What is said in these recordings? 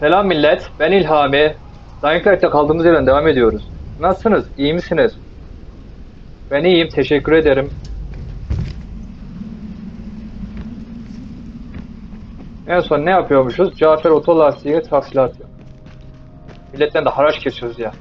Selam millet, ben İlhami. Dying kaldığımız yerden devam ediyoruz. Nasılsınız, iyi misiniz? Ben iyiyim, teşekkür ederim. En son ne yapıyormuşuz? Cafer oto lastiğini tahsilat. Milletten de haraç kesiyoruz ya.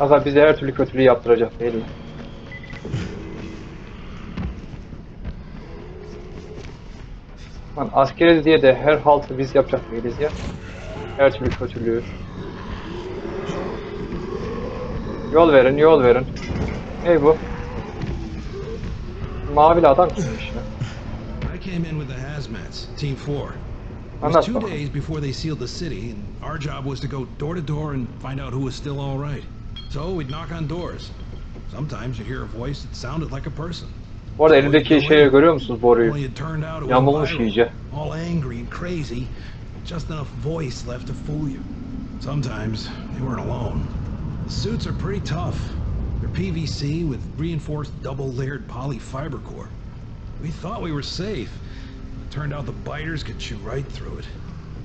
Aga bize her türlü kötülüğü yaptıracak değil mi? Lan askeriz diye de her haltı biz yapacak değiliz ya. Her türlü kötülüğü. Yol verin, yol verin. Hey bu. Mavili adam kimmiş ya? Came in with the hazmats, Team 4. It was two days before they sealed the city, and our job was to go door to door and find out who was still all right. So we'd knock on doors. Sometimes you'd hear a voice that sounded like a person. Bu arada elindeki şeyi görüyor musunuz boruyu? Yamulmuş iyice. all angry and crazy, just enough voice left to fool you. Sometimes they weren't alone. The suits are pretty tough. They're PVC with reinforced double-layered polyfiber core. We thought we were safe. It turned out the biters could chew right through it.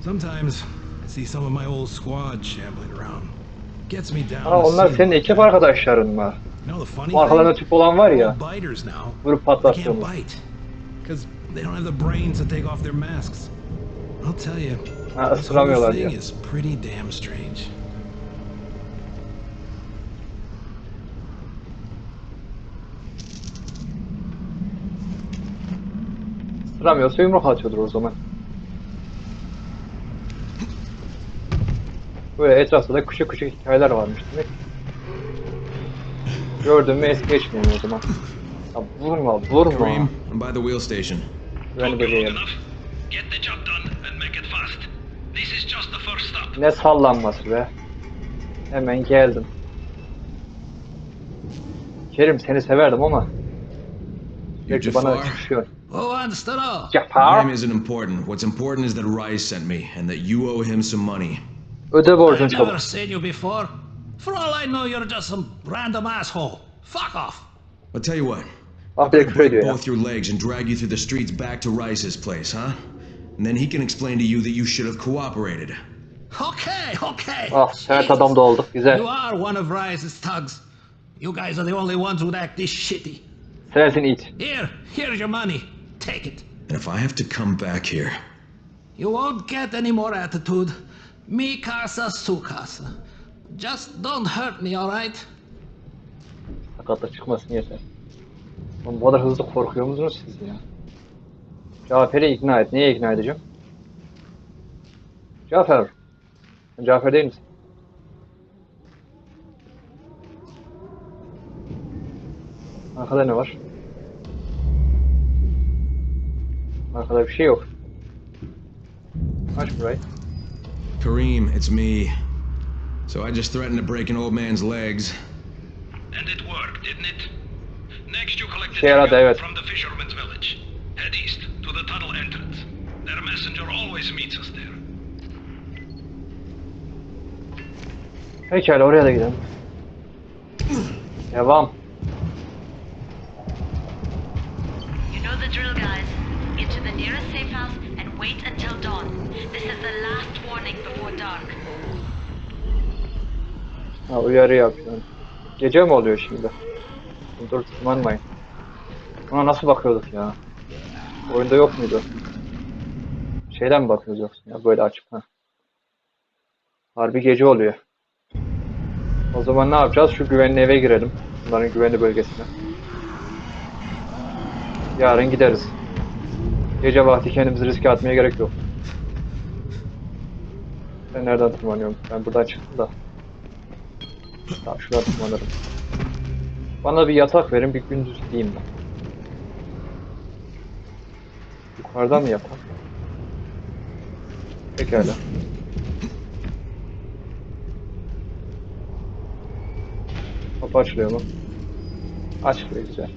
Sometimes I see some of my old squad shambling around. Gets me down. Ha onlar senin ekip arkadaşların mı? Bu arkalarında tüp olan var ya. Vurup tell you, Ha ısıramıyorlar diyor. Isıramıyorsa yumruk atıyordur o zaman. Böyle etrafta da küçük küçük hikayeler varmış demek. Gördün mü es geçmiyor o zaman. Ya vurma, vurma. Kareem, I'm by the wheel station. Beni böyle yerim. enough. Get the job done and make it fast. This is just the first stop. Ne sallanması be. Hemen geldim. Kerim seni severdim ama You sürekli bana çıkışıyor. Wants to know? My Jafar name isn't important. What's important is that Rice sent me and that you owe him some money. öde borcun I've never çabuk. seen you before. For all I know, you're just some random asshole. Fuck off. I'll tell you what. Bak bir de I'll break both your legs and drag you through the streets back to Rice's place, huh? And then he can explain to you that you should have cooperated. Okay, okay. Ah sert adam da olduk güzel. You are one of Rise's thugs. You guys are the only ones who'd act this shitty. Sensin it. Here, here's your money. Take it. And if I have to come back here, You won't get any more attitude. Mi casa, su casa. Just don't hurt me, alright? Sakatlık çıkmasın yeter. Oğlum bu kadar hızlı korkuyor musunuz siz ya? Cafer'i ikna et. Niye ikna edeceğim? Cafer. Cafer değil misin? Arkada ne var? Arkada bir şey yok. Aç burayı. Kareem, it's me. So I just threatened to break an old man's legs. And it worked, didn't it? Next you collect the Şey yaradı, from the fisherman's village. Head east to the tunnel entrance. Their messenger always meets us there. Pekala oraya da gidelim. Devam. You know the drill, guys. Get to the nearest safe house and wait until dawn. This is the last warning before dark. Ha uyarı yapıyorum. Gece mi oluyor şimdi? Dur tırmanmayın. Buna nasıl bakıyorduk ya? Oyunda yok muydu? Şeyden mi bakıyoruz yoksa ya böyle açıp ha. Harbi gece oluyor. O zaman ne yapacağız? Şu güvenli eve girelim. Bunların güvenli bölgesine. Yarın gideriz. Gece vakti kendimizi riske atmaya gerek yok. Ben nereden tırmanıyorum? Ben buradan çıktım da. Tamam şuradan tırmanırım. Bana bir yatak verin bir gündüz diyeyim ben. Yukarıda mı yatak? Pekala. Kapı açılıyor mu? Açılıyor güzel.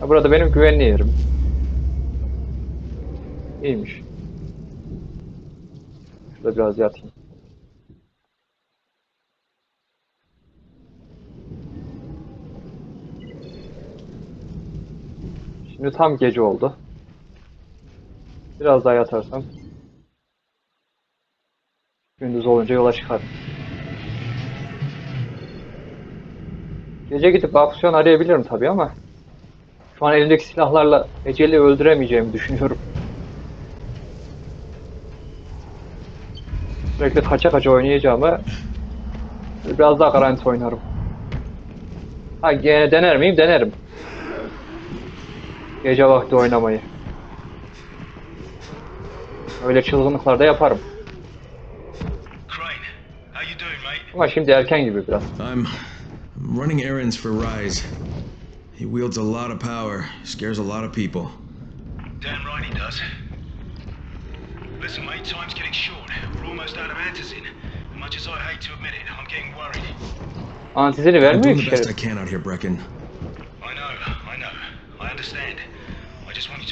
Ha, burada benim güvenli yerim. İyiymiş. Şurada biraz yatayım. Şimdi tam gece oldu. Biraz daha yatarsam Gündüz olunca yola çıkarım. Gece gidip aksiyon arayabilirim tabii ama şu an elimdeki silahlarla Eceli öldüremeyeceğimi düşünüyorum. Sürekli kaça kaça oynayacağımı biraz daha garanti oynarım. Ha gene dener miyim? Denerim. Gece vakti oynamayı. Öyle çılgınlıklar da yaparım. Crane, how you doing. Ama şimdi erken gibi biraz. I'm, I'm running errands for Rise. He wields a lot of power, scares a lot of people. Damn right he does. Listen, mate, time's getting short. We're almost out of antizin. As much as I hate to admit it, I'm getting worried. Antizini I'm doing the best I şerif. can out here, Brecken.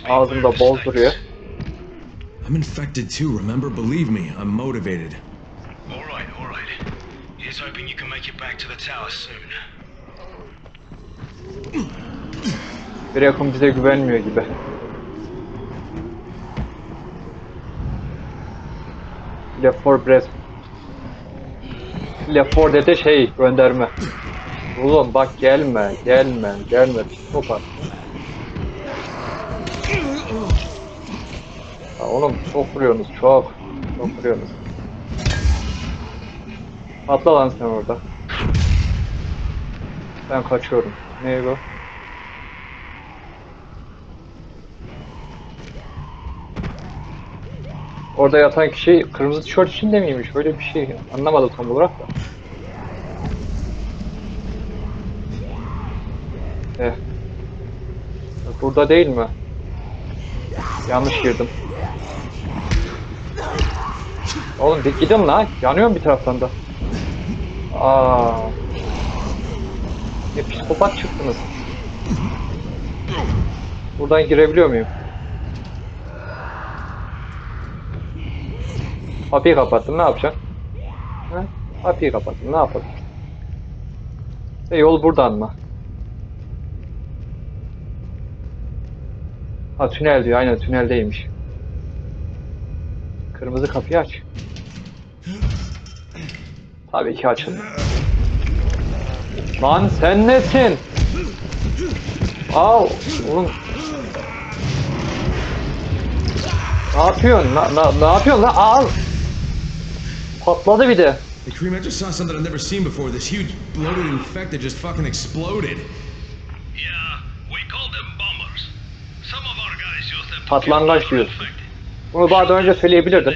Ağzımda bozduruyor. stakes. I'm infected too, remember? Believe me, I'm motivated. All right, all right. Here's hoping you can make it back to the tower soon. Bir yakın bize güvenmiyor gibi. Left 4 Breath. Left 4 dedi şey gönderme. Oğlum bak gelme, gelme, gelme. Psikopat. Ya oğlum çok vuruyorsunuz, çok. Çok vuruyorsunuz. Patla lan sen orada. Ben kaçıyorum. Ne bu? Orada yatan kişi kırmızı tişört içinde miymiş? Öyle bir şey anlamadım tam olarak da. Eh. Burada değil mi? Yanlış girdim. Oğlum bir gidin lan. Yanıyorum bir taraftan da. Aa. Ne psikopat çıktınız. Buradan girebiliyor muyum? Kapıyı kapattım ne yapacağım? Ha? Kapıyı kapattım ne yapalım? E yol buradan mı? Ha tünel diyor aynen tüneldeymiş. Kırmızı kapıyı aç. Tabii ki açıldı. Lan sen nesin? Al oğlum. Ne yapıyorsun? Na, na, ne yapıyorsun lan? Al. Patladı bir de. Cream, I just saw something I've never seen before. This huge bloated infected just fucking exploded. Yeah, we call them bombers. Some of our guys use them to Patlangaç diyorsun. Bunu daha da önce söyleyebilirdin.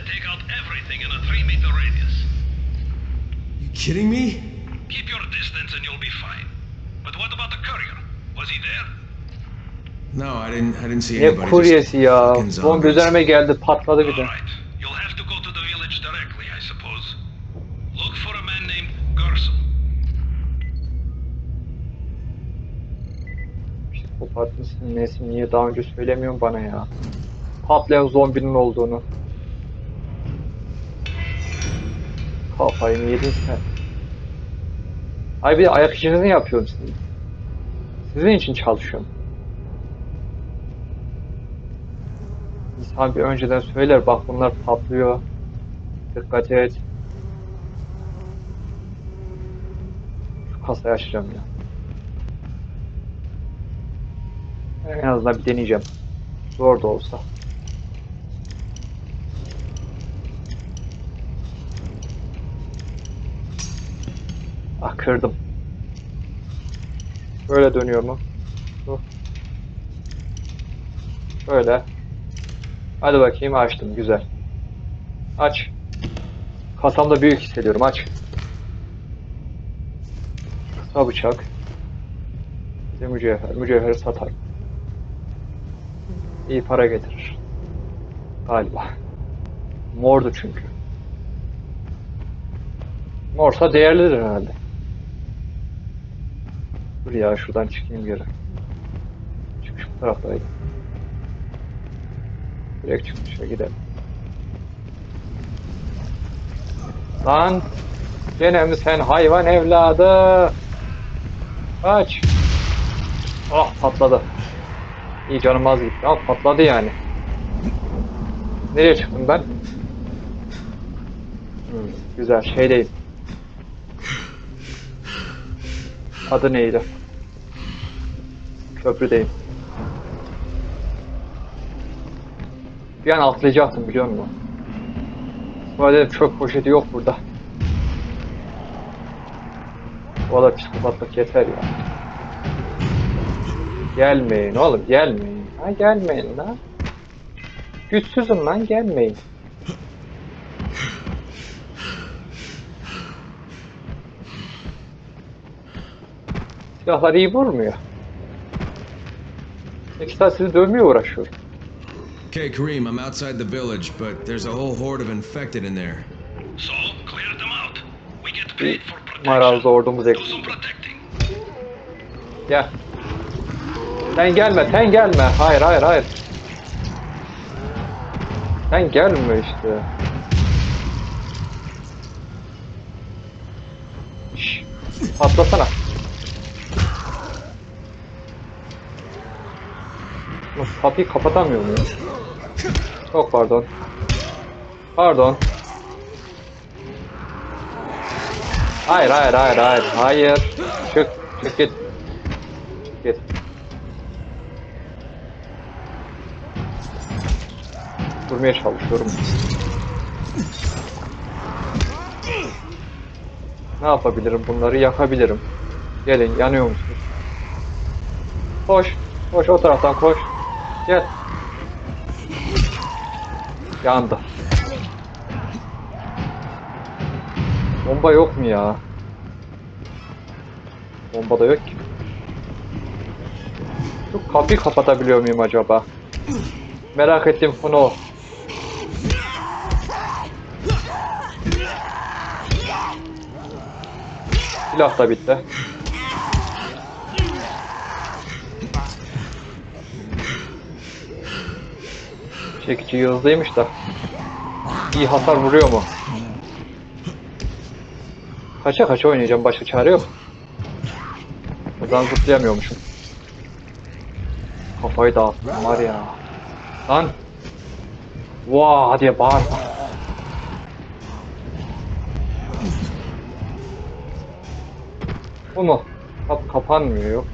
Kidding me? Keep your distance and you'll be fine. But what about the courier? Was he there? No, I didn't. I didn't see Ne anybody. kuryesi just ya. zombies. üzerime geldi patladı bir de. Alright. You'll have to go to the village directly, I suppose. Look for a man named Gerson. Mısın nesin niye daha önce söylemiyorsun bana ya. Patlayan zombinin olduğunu. Kafayı mı yedin sen? Ay bir de ayak işinizi yapıyorum sizin. Sizin için çalışıyorum. İnsan bir önceden söyler bak bunlar patlıyor. Dikkat et. Şu kasayı açacağım ya. En azından bir deneyeceğim. Zor da olsa. Ah kırdım. Böyle dönüyor mu? Dur. Böyle. Hadi bakayım açtım güzel. Aç. Kasamda büyük hissediyorum aç. Kısa bıçak. Bir de mücevher. Mücevheri satarım. İyi para getirir. Galiba. Mordu çünkü. Morsa değerlidir herhalde. Dur ya şuradan çıkayım geri. Çıkış bu taraftaydı. Direkt çıkışa gidelim. Lan! Gene mi sen hayvan evladı? Kaç! Ah patladı. İyi canım az gitti ama patladı yani. Nereye çıktım ben? Hmm, güzel şeydeyim. Adı neydi? Köprüdeyim. Bir an atlayacaktım biliyor musun? Sonra çöp poşeti yok burada. Da psikopatlık yeter ya. Gelmeyin oğlum gelmeyin. Ha gelmeyin lan. Güçsüzüm lan gelmeyin. Silahlar iyi vurmuyor. İki saat sizi dövmeye uğraşıyor. Okay, Kareem, I'm outside the village, but there's a whole horde of infected in there. So, clear them out. We get paid for protection. Marazlı ordumuz Do eksik. some protecting. Gel. Sen gelme, sen gelme. Hayır, hayır, hayır. Sen gelme işte. Şş, patlasana. Lan Kapıyı kapatamıyor muyum? Çok pardon. Pardon. Hayır, hayır, hayır, hayır, hayır. Çık, çık git. Çık git. Durmaya çalışıyorum. Ne yapabilirim? Bunları yakabilirim. Gelin, yanıyor musunuz? Koş, koş o taraftan koş. Gel. Yandı. Bomba yok mu ya? Bomba da yok ki. Şu kapıyı kapatabiliyor muyum acaba? Merak ettiğim konu o. Silah da bitti. Çekici yıldızlıymış da. İyi hasar vuruyor mu? Kaça kaça oynayacağım başka çare yok. Buradan zıplayamıyormuşum. Kafayı dağıttım var ya. Lan. Vaa diye bağırma. Bu? Kap kapanmıyor yok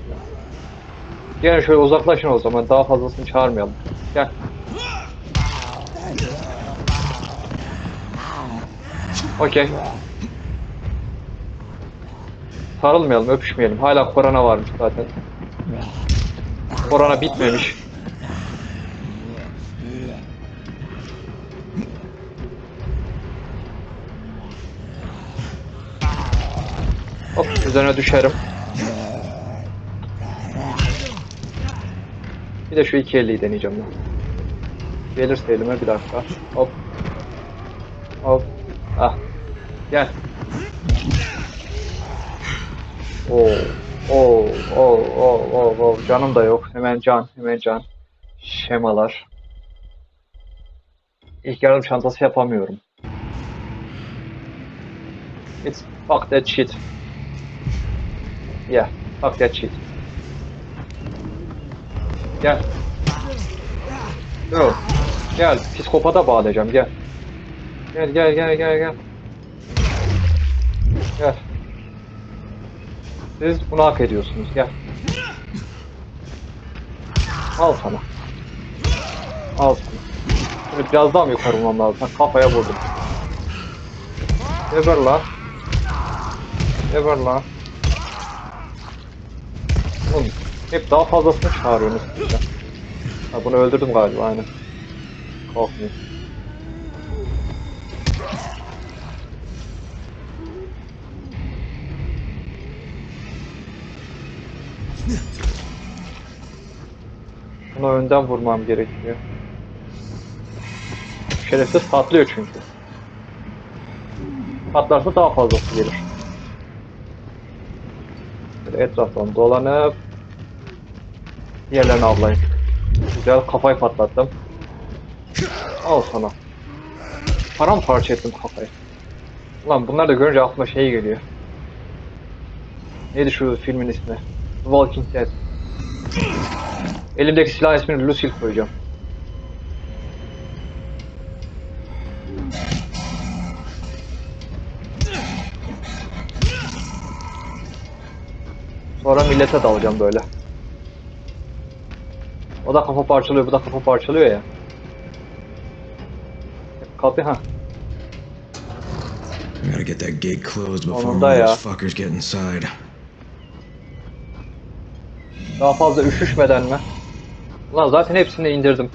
ya. Şöyle uzaklaşın o zaman daha fazlasını çağırmayalım. Gel. Okey. Sarılmayalım, öpüşmeyelim. Hala korona varmış zaten. Korona bitmemiş. Üzerine düşerim. Bir de şu iki elliyi deneyeceğim ben. Gelirse elime bir dakika. Hop. Hop. Ah. Gel. Oo. Oo. Oo. Oo. Oo. Oo. Canım da yok. Hemen can. Hemen can. Şemalar. İlk yardım çantası yapamıyorum. It's fuck that shit. Yeah, fuck that shit. Gel. Yo. Gel, psikopata bağlayacağım, gel. Gel, gel, gel, gel, gel. Gel. Siz bunu hak ediyorsunuz, gel. Al sana. Al sana. Şöyle biraz daha mı yukarı vurmam lazım? Ha, Kafaya vurdum. Geber lan. Geber lan. Oğlum, hep daha fazlasını çağırıyorsunuz. Ha, bunu öldürdüm galiba aynen. Korkmayın. Buna önden vurmam gerekiyor. Şerefsiz patlıyor çünkü. Patlarsa daha fazlası gelir. Böyle etraftan dolanıp Diğerlerini avlayın. Güzel kafayı patlattım. Al sana. Paramparça ettim kafayı. Ulan bunlar da görünce aklıma şey geliyor. Neydi şu filmin ismi? The Walking Dead. Elimdeki silah ismini Lucille koyacağım. Sonra millete dalacağım böyle. O da kafa parçalıyor, bu da kafa parçalıyor ya. Kapı ha. Gotta get that gate closed before more ya. those fuckers get inside. Daha fazla üşüşmeden mi? Ulan zaten hepsini indirdim.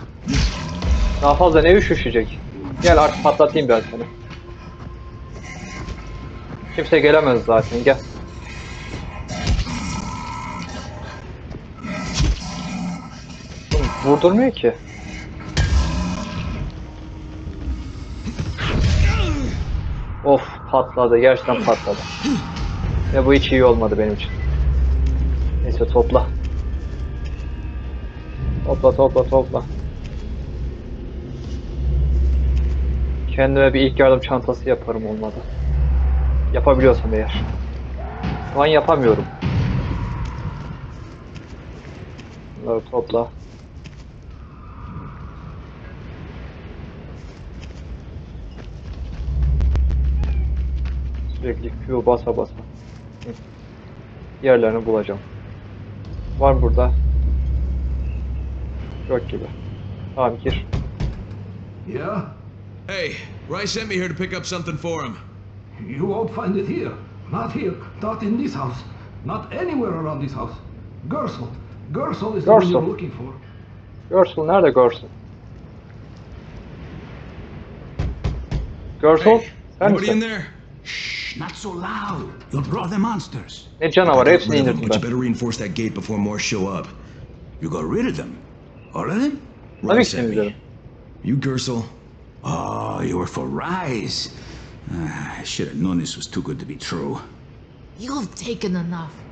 Daha fazla ne üşüşecek? Gel artık patlatayım ben seni. Kimse gelemez zaten gel. Vurdurmuyor ki. Of patladı gerçekten patladı. Ve bu hiç iyi olmadı benim için. Neyse topla. Topla topla topla. Kendime bir ilk yardım çantası yaparım olmadı. Yapabiliyorsam eğer. Şu an yapamıyorum. Bunları topla. Sürekli Q basa basa. Hı. Yerlerini bulacağım. Var mı burada? Yok gibi. Tamam gir. Yeah? Hey, Rice sent me here to pick up something for him. You won't find it here. Not here. Not in this house. Not anywhere around this house. Gersel. Gersel is the one Gersel. you're looking for. Görsel nerede Görsel? Görsel Hey, anybody in there? Shh, not so loud. You'll draw the monsters. Ne I canavar got hepsini rid of them, indirdim but you ben. better reinforce that gate before more show up. You got rid of them? All of them? Tabii ki sent me. indirdim. You Gersel? Oh, you were for Rise. Ah, I should have known this was too good to be true. You've taken enough.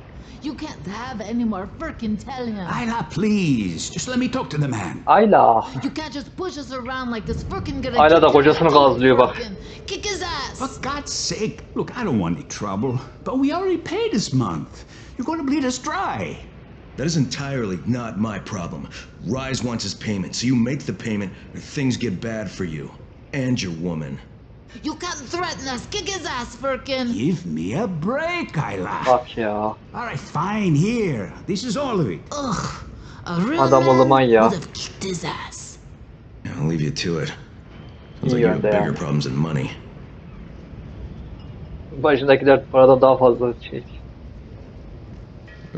You can't have any more frickin' telling. Him. Ayla, please. Just let me talk to the man. Ayla. You can't just push us around like this frickin' gonna Ayla da kick your kocasını ass, gazlıyor bak. frickin'. Kick his ass. For God's sake. Look, I don't want any trouble. But we already paid this month. You're going to bleed us dry. That is entirely not my problem. Rise wants his payment, so you make the payment or things get bad for you. And your woman. You can't threaten us. Kick his ass, frickin'. Give me a break, Ayla. Bak ya. All right, fine. Here. This is all of it. Ugh. A real Adam man ya. would have kicked his ass. I'll leave you to it. Sounds like you have bigger problems than money. Başındakiler paradan daha fazla şey.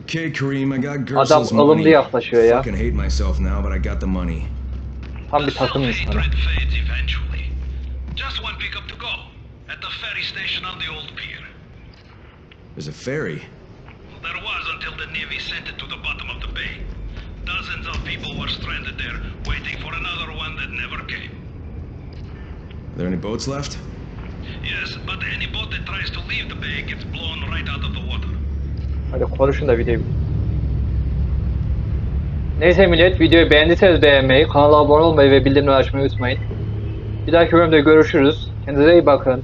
Okay, Kareem, I got Adam Gersel's ılımlı money. yaklaşıyor ya. Fucking hate myself now, but I got the money. Tam bir takım insanı. Self-hatred fades eventually. Just one pickup to go. At the ferry station on the old pier. There's a ferry. There was until the Navy sent it to the bottom of the bay. Dozens of people were stranded there, waiting for another one that never came. Are there any boats left? Yes, but any boat that tries to leave the bay gets blown right out of the water. Hadi konuşun da videoyu. Neyse millet videoyu beğendiyseniz beğenmeyi, kanala abone olmayı ve bildirimleri açmayı unutmayın. Bir dahaki bölümde görüşürüz. Kendinize iyi bakın.